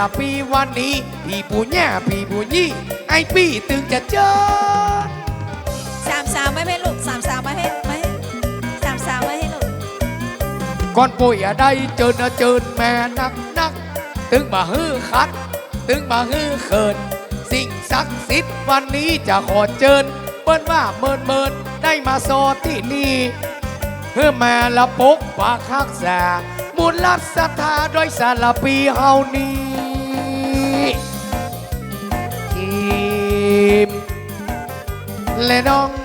ละปีวันนี้พี่ปูญาพี่ปูยี่ไอพี่ตึงจะเจอสามสาวไม่ให้ลูกสามสาวไม่ให้ไม่ให้สามสาวไม่ให้ลูกก่อนป่วยอะได้เจิญอะเจิญแม่นักนัก ตึงมาฮื้อคัด ตึงมาฮื้อเขิน สิ่งศักดิ์สิทธิ์วันนี้จะขอเจิญเปิ้นว่าเมินเมินได้มาโซที่นี่เพื่อแม่ละปกปากคักษามูลรัศรัทธาโดยสารปีเฮานี้ แล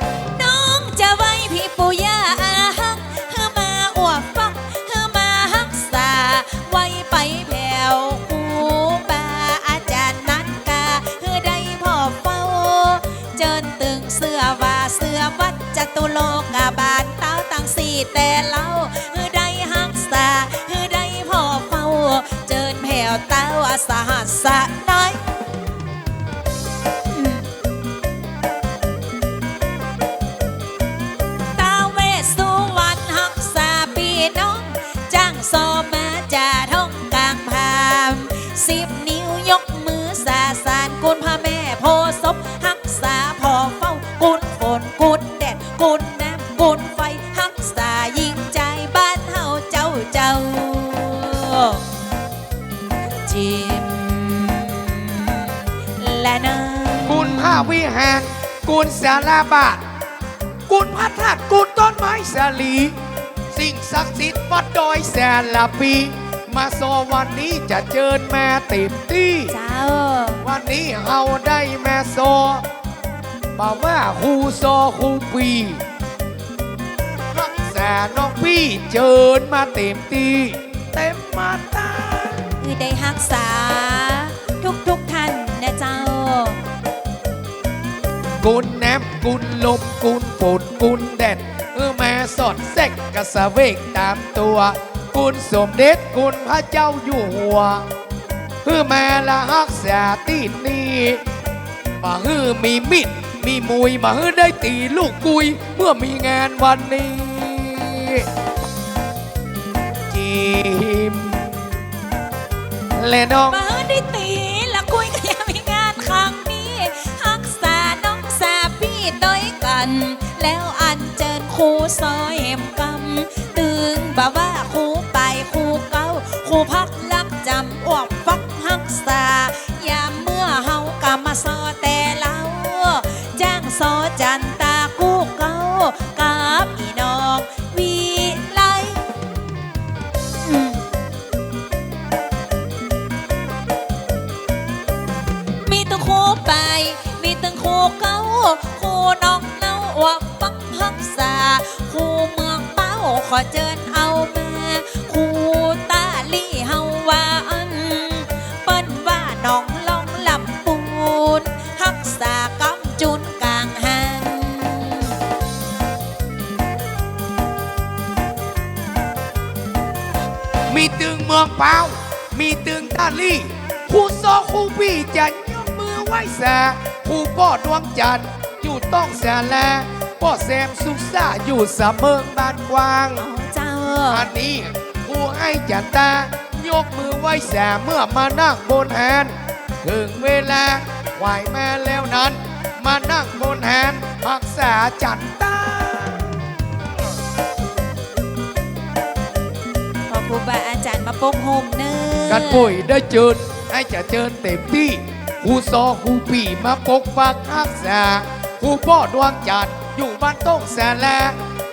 ยกมือสาสารกุลพระแม่โพศพหักษาพ่อเฝ้ากุลฝนกุลแดดกุลน้ำกุลไฟหักษายิงใจบ้านเฮาเจ้าเจ้าจิมและนยกุลผ้าวิหารกุลสาราบาทกุลพระธาตุกุลต้นไม้สาลี สิ่งศักดิ์สิทธิ์วัดดอยแสนละปี มาโซวันนี้จะเจิญแม่เต็มที่เจ้า วันนี้เฮาได้แม่โซบอกว่าครูโซครูปีรักษาน้องพี่เจิญมาเต็มที่เต็มมาตาคือได้รักษา ทุกทุกๆท่านนะเจ้า กุลแนมกุลลมกุลฝนกุลแดดเออแม่สอดแซกกระสะเวกตามตัว กุลสมเด็จกุลพระเจ้าอยู่หัวเพื่อแม่ละฮักษาตีนี้มาฮือมีมิดมีมุยมาฮือได้ตีลูกกุย เมื่อมีงานวันนี้จิมและน้องมาได้ตีละคุยก็ยังมีงานครั้งนี้รักษาน้องสาพี่ด้อยกัน แล้วอันเจิญครูซอยเห็มกำตึงบ่าว่าครู ครูพักลักจำอวบฟักหักษายามเมื่อเฮากำมาซอแต่เล่าจ้งซอจันตากู้เก้ากับอีน้องวีไลมีตั้งคู่ไป มีตั้งคู่เก้าคู่น้องเน่าว่าฟังฮักษาคู่เมืองเป้าขอเจิญ องเปล่ามีตึงตาลี่คู่ซอคู่พี่จะยกมือไหว้แสคู่ป้อดวงจันทร์อยู่ต้องแสนแลป้อแซมสุขซาอยู่สะเมิงบ้านกว้างอ๋อเจ้าอันนี้ผู้ให้จันตายกมือไหว้แสเมื่อมานั่งบนแฮนถึงเวลาไหวแม่แล้วนั้น มานั่งบนแฮนรักษาจันตาพอครูบา อาจารย์มาปกโฮมเนอกันป่วยได้เจิญให้จะเจิญเต็มที่ครูซอครูปีมาปกปักรักษาครูพ่อดวงจันทร์อยู่บ้านต้องแสนแล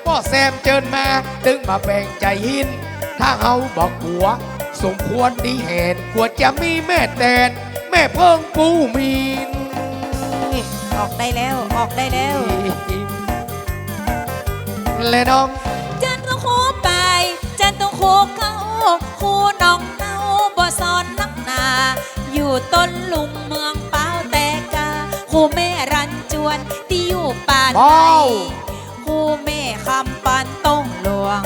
พ่อแซมเจิญมาตึงมาแบ่งใจหิน ถ้าเฮาบอกหัว สมควรดีเห็นควรจะมีแม่แตน แม่เพิ่งปูมีนออกได้แล้วออกได้แล้ว และน้อง คู่น้องเน่าบ่ซอนนักหนา อยู่ต้นลุงเมืองเป้าแต่กาคู่แม่รันจวนที่อยู่ป่านไทยคู่แม่คำปันต้องหลวง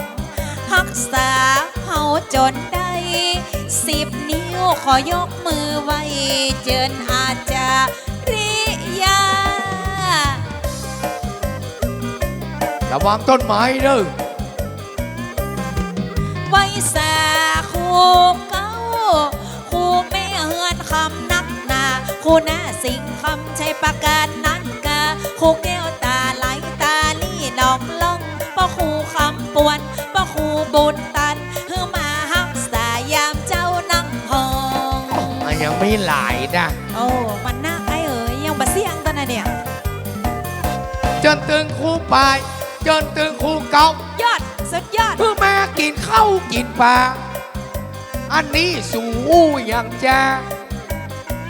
หักษาเฮาจนได้สิบนิ้วขอยกมือไว้เจิญอาจาริยาระวังต้นไม้เด้อไว้สาคูเก้าคูแม่เฮืคำนักหนาคู่หน้าสิ่งคำใช้ประการนั้นกาคู่แก้วตาไหลตาลี่นองล่องป้อคู่คำปวนป้อคู่บุญตันเฮือมาหักสายามเจ้านั่งห้องมันยังไม่หลายนะโอ้มันน่าไอ้เอ๋ยยังบะเสียงตอนนั้นเนี่ยจนตึงคู่ปลายจนตึงคู่เก่ายอดสุดยอดเพื่อมากินข้าวกินปลา อันนี้สู่อย่างจะ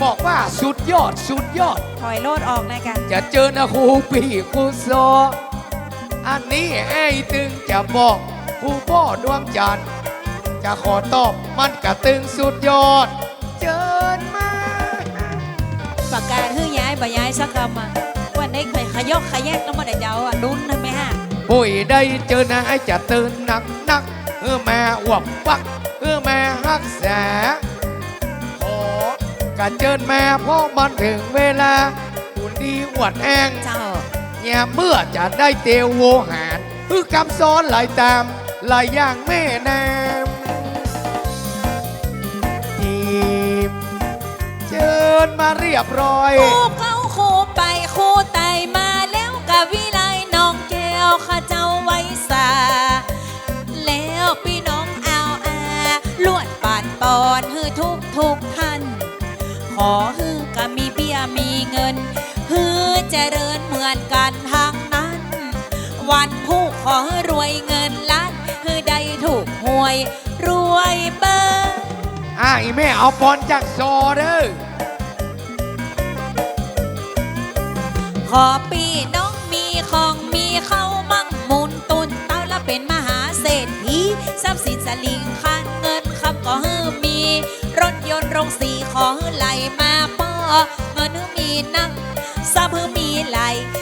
บอกว่าสุดยอดสุดยอด ถอยโลดออกนะกัน จะเจอนะครูปีครูโซออันนี้ไอ้ตึงจะบอกครูพ่อดวงจันทร์จะขอตอบมันกระตึงสุดยอด เจิญมาประกาศฮือย้ายบ่ย้ายสักคำอะวันนี้เคยขยอกขยแยกแล้วมาได้เจ้าอะดุนทำไหมฮะ ปุ้ยได้เจอนะไอ้จะตื่นหนักนักเออแม่อวบปัก เออแม่ฮักษาขอกระเจิญแม่เพราะมันถึงเวลาอุ่นดีอวดแองเจ้าเนี่ยเมื่อจะได้เตวโวหารคือกำซ้อนหลายตามหลายอย่างแม่น้ำทีมเชิญมาเรียบร้อยคู่เขา ฮือก็มีเบี้ยมีเงินฮือเจริญเหมือนกันทางนั้น วันผู้ขอให้รวยเงินล้านฮือได้ถูกหวยรวยเบอร์อ้ายแม่เอาปอนจากซอเด้อขอปีน้องมีของมีเข้ามั่งมุนตุนเต้าและเป็นมหาเศรษฐีทรัพย์สินสลิงคัน นรงสีขอไหลมาป้อเนฮือมีนั่งทรัพย์ฮือมีไหล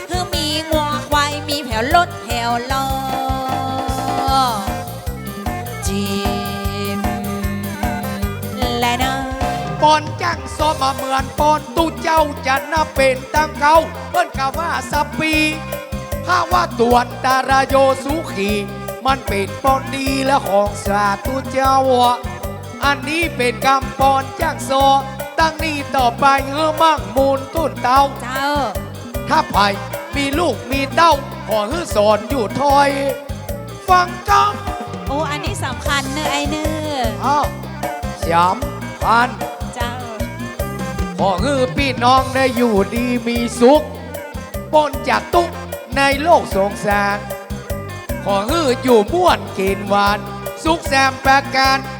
ฮือมีงัวควายมีแผวรถแผวลอจิมและนะปอนจังซอมาเหมือนปอนตู้เจ้าจะนับเป็นตั้งเขาเปิ้นกะว่าสับปีถ้าว่าตวนตารโยสุขี มันเป็นปอนดีและของสาตุเจ้า อะอันนี้เป็นกำปอนจังซอตั้งนี้ต่อไปเฮือมั่งมูลต้นเต้าเจ้าถ้าไผ่มีลูกมีเต้า ขอฮือสอนอยู่ทอย ฟังกโอ้อันนี้สำคัญเนอะไอเนอำอ้าวสามพันเจ้า ขอฮือพี่น้องได้อยู่ดีมีสุขปนจากทุกข์ในโลกสงสาร ขอฮืออยู่ม่วนกินหวาน สุขแซมประการตึง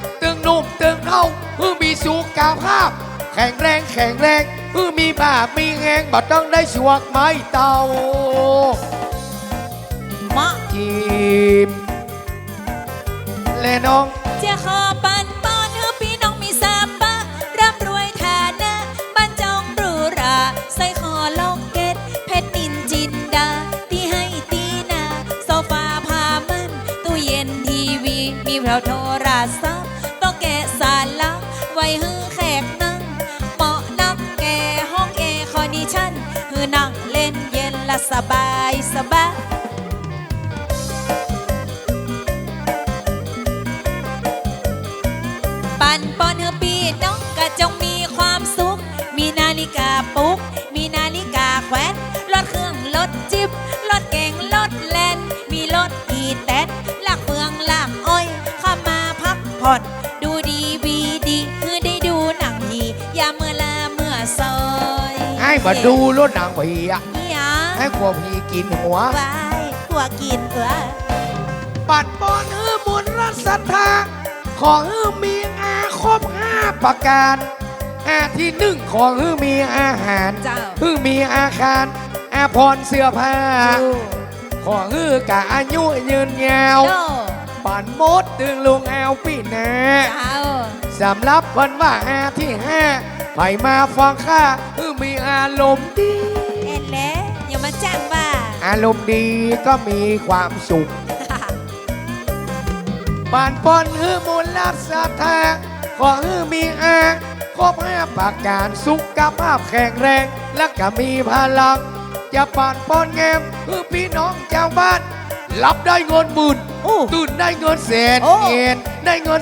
นุ่มตึงเข้าฮือมีสุขกาภาพ แข็งแรงแข็งแรงฮือมีบาปมีแหงบ่ต้องได้ชวกไม้เตามาะจีบและน้องเจะขอปันปอนให้พี่น้องมีสามปะร่ำรวยฐานะบ้านจองหรูหราใส่คอลอกเก็ตเพชรนินจินดา ที่ให้ตีนาโซฟาผ้ามัน ตู้เย็นทีวี มีเพลาโทรศัพท์ อนั่งเล่นเย็นละสบายสบายปันปอนเฮอปีน้องกะจงมีความสุข มีนาฬิกาปลุกมีนาฬิกาแขวนรถเครื่องรถจิบรถเก่งรถแลนมีรถอีแตนลากเฟืองลากอ้อยเข้ามาพักผ่อน ให้มาดูรถหนังผีอะอีหยาให้กลัวผีกินหัววายหัวกินเออปัดปอนฮือบุญรัศรัทธาขอฮือมีอาครบห้าประการอาที่หนึ่งขอฮือมีอาหารเจ้าฮือมีอาคาร อาพรเสื้อผ้า ดูขอฮือกะอายุยืนยาว โดปันมดตึงลุงแอวปีนา เจ้าสำหรับวันว่าอาที่ห้า ไปมาฟังข้าฮือมีอารมณ์ดี เอ็นแล้วอย่ามาจ้างว่าอารมณ์ดีก็มีความสุขบ้านปอนฮือมูลรักศรัทธาขอฮือมีอาครบห้าประการสุขภาพแข็งแรง และก็มีพลัง จะป่านปอนแงมฮือพี่น้องชาวบ้าน รับได้เงินหมื่น โอ้ตื่นได้เงินแสนโอ้เงินได้เงิน